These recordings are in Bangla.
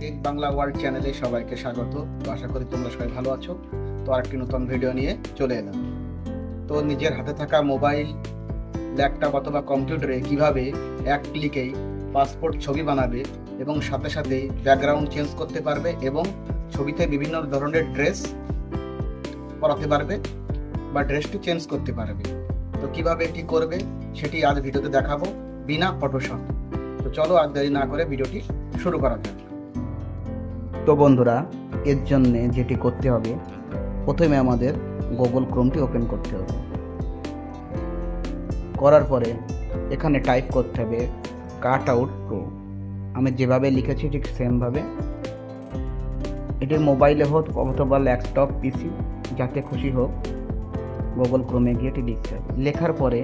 টেক বাংলা ওয়ার্ল্ড চ্যানেলে সবাইকে স্বাগত। তো আশা করি তোমরা সবাই ভালো আছো। তো আরেকটি নতুন ভিডিও নিয়ে চলে এলাম। তো নিজের হাতে থাকা মোবাইল, ল্যাপটপ অথবা কম্পিউটারে কীভাবে এক ক্লিকেই পাসপোর্ট ছবি বানাবে এবং সাথে সাথে ব্যাকগ্রাউন্ড চেঞ্জ করতে পারবে এবং ছবিতে বিভিন্ন ধরনের ড্রেস পরাতে পারবে বা ড্রেসটি চেঞ্জ করতে পারবে। তো কীভাবে এটি করবে সেটি আজ ভিডিওতে দেখাবো বিনা ফটোশপ তো চলো আর দেরি না করে ভিডিওটি শুরু করা যাক। তো বন্ধুরা, এর জন্য যেটি করতে হবে, প্রথমে আমাদের গুগল ক্রোমটি ওপেন করতে হবে। করার পরে এখানে টাইপ করতে হবে কাট আউট প্রো আমি যেভাবে লিখেছি ঠিক সেমভাবে এটি মোবাইলে হোক অথবা ল্যাপটপ পিসি যাতে খুশি হোক গুগল ক্রোমে গিয়ে এটি লিখতে হবে। লেখার পরে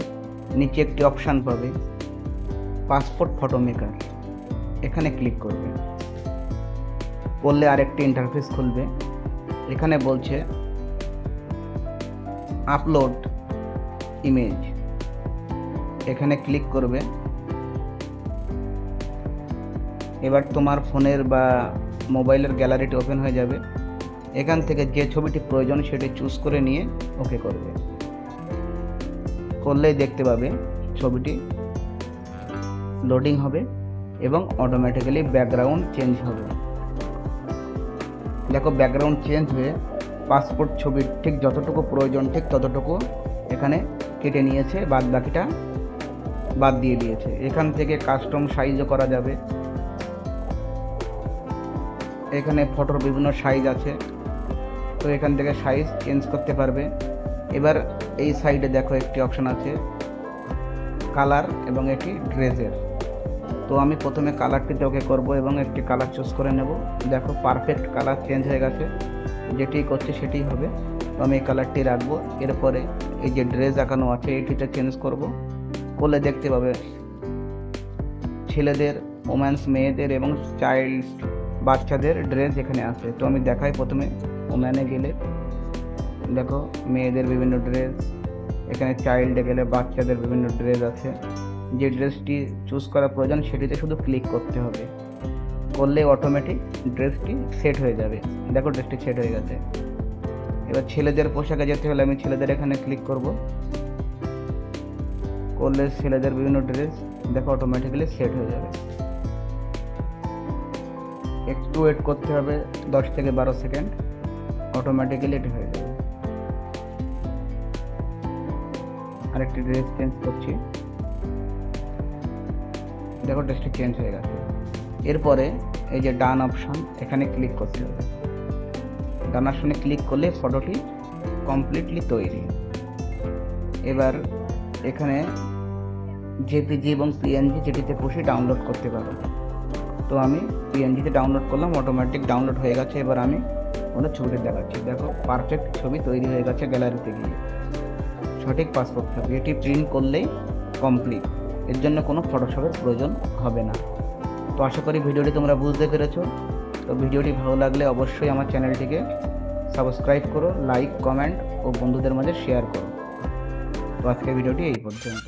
নিচে একটি অপশান পাবে পাসপোর্ট ফটো মেকার এখানে ক্লিক করবে। করলে আরেকটি ইন্টারফেস খুলবে। এখানে বলছে আপলোড ইমেজ এখানে ক্লিক করবে। এবার তোমার ফোনের বা মোবাইলের গ্যালারিটি ওপেন হয়ে যাবে। এখান থেকে যে ছবিটি প্রয়োজন সেটি চুজ করে নিয়ে ওকে করবে। করলেই দেখতে পাবে ছবিটি লোডিং হবে এবং অটোমেটিক্যালি ব্যাকগ্রাউন্ড চেঞ্জ হবে। দেখো ব্যাকগ্রাউন্ড চেঞ্জ হয়ে পাসপোর্ট ছবির ঠিক যতটুকু প্রয়োজন ঠিক ততটুকু এখানে কেটে নিয়েছে বাদ বাকিটা বাদ দিয়ে দিয়েছে। এখান থেকে কাস্টম সাইজও করা যাবে। এখানে ফটোর বিভিন্ন সাইজ আছে। তো এখান থেকে সাইজ চেঞ্জ করতে পারবে। এবার এই সাইডে দেখো একটি অপশান আছে কালার এবং এটি ড্রেসের তো আমি প্রথমে কালারটিতে ওকে করব এবং একটি কালার চুজ করে নেব। দেখো পারফেক্ট কালার চেঞ্জ হয়ে গেছে। যেটি করছে সেটি হবে। তো আমি এই কালারটি রাখব। এরপরে এই যে ড্রেস আঁকানো আছে, এটিতে চেঞ্জ করব। করলে দেখতে পাবে ছেলেদের ওম্যান্স মেয়েদের এবং চাইল্ড বাচ্চাদের ড্রেস এখানে আছে। তো আমি দেখাই প্রথমে ওম্যানে গেলে। দেখো, মেয়েদের বিভিন্ন ড্রেস এখানে চাইল্ডে গেলে বাচ্চাদের বিভিন্ন ড্রেস আছে। যে ড্রেসটি চুজ করা প্রয়োজন সেটিতে শুধু ক্লিক করতে হবে। করলে অটোমেটিক ড্রেসটি সেট হয়ে যাবে। দেখো ড্রেসটি সেট হয়ে গেছে। এবার ছেলেদের পোশাকে যেতে হলে আমি ছেলেদের এখানে ক্লিক করব। করলে ছেলেদের বিভিন্ন ড্রেস দেখো অটোমেটিক্যালি সেট হয়ে যাবে। একটু ওয়েট করতে হবে দশ থেকে বারো সেকেন্ড অটোমেটিক্যালি এটি হয়ে যাবে। আরেকটি ড্রেস চেঞ্জ করছি। দেখো ড্রেসটি চেঞ্জ হয়ে গেছে। এরপরে এই যে ডান অপশন এখানে ক্লিক করতে হবে। ডান অপশনে ক্লিক করলে ফটোটি কমপ্লিটলি তৈরি। এবার এখানে জেপিজি এবং পিএনজি যেটিতে খুশি ডাউনলোড করতে পারো। তো আমি পিএনজিতে ডাউনলোড করলাম অটোমেটিক ডাউনলোড হয়ে গেছে। এবার আমি ওটা ছবিটি দেখাচ্ছি। দেখো পারফেক্ট ছবি তৈরি হয়ে গেছে গ্যালারিতে গিয়ে। সঠিক পাসপোর্ট থাকবে। এটি প্রিন্ট করলেই কমপ্লিট এর জন্য কোনো ফটোশপের প্রয়োজন হবে না। তো আশা করি ভিডিওটি তোমরা বুঝতে পেরেছ। তো ভিডিওটি ভালো লাগলে অবশ্যই আমার চ্যানেলটিকে সাবস্ক্রাইব করো, লাইক, কমেন্ট ও বন্ধুদের মাঝে শেয়ার করো। তো আজকের ভিডিওটি এই পর্যন্ত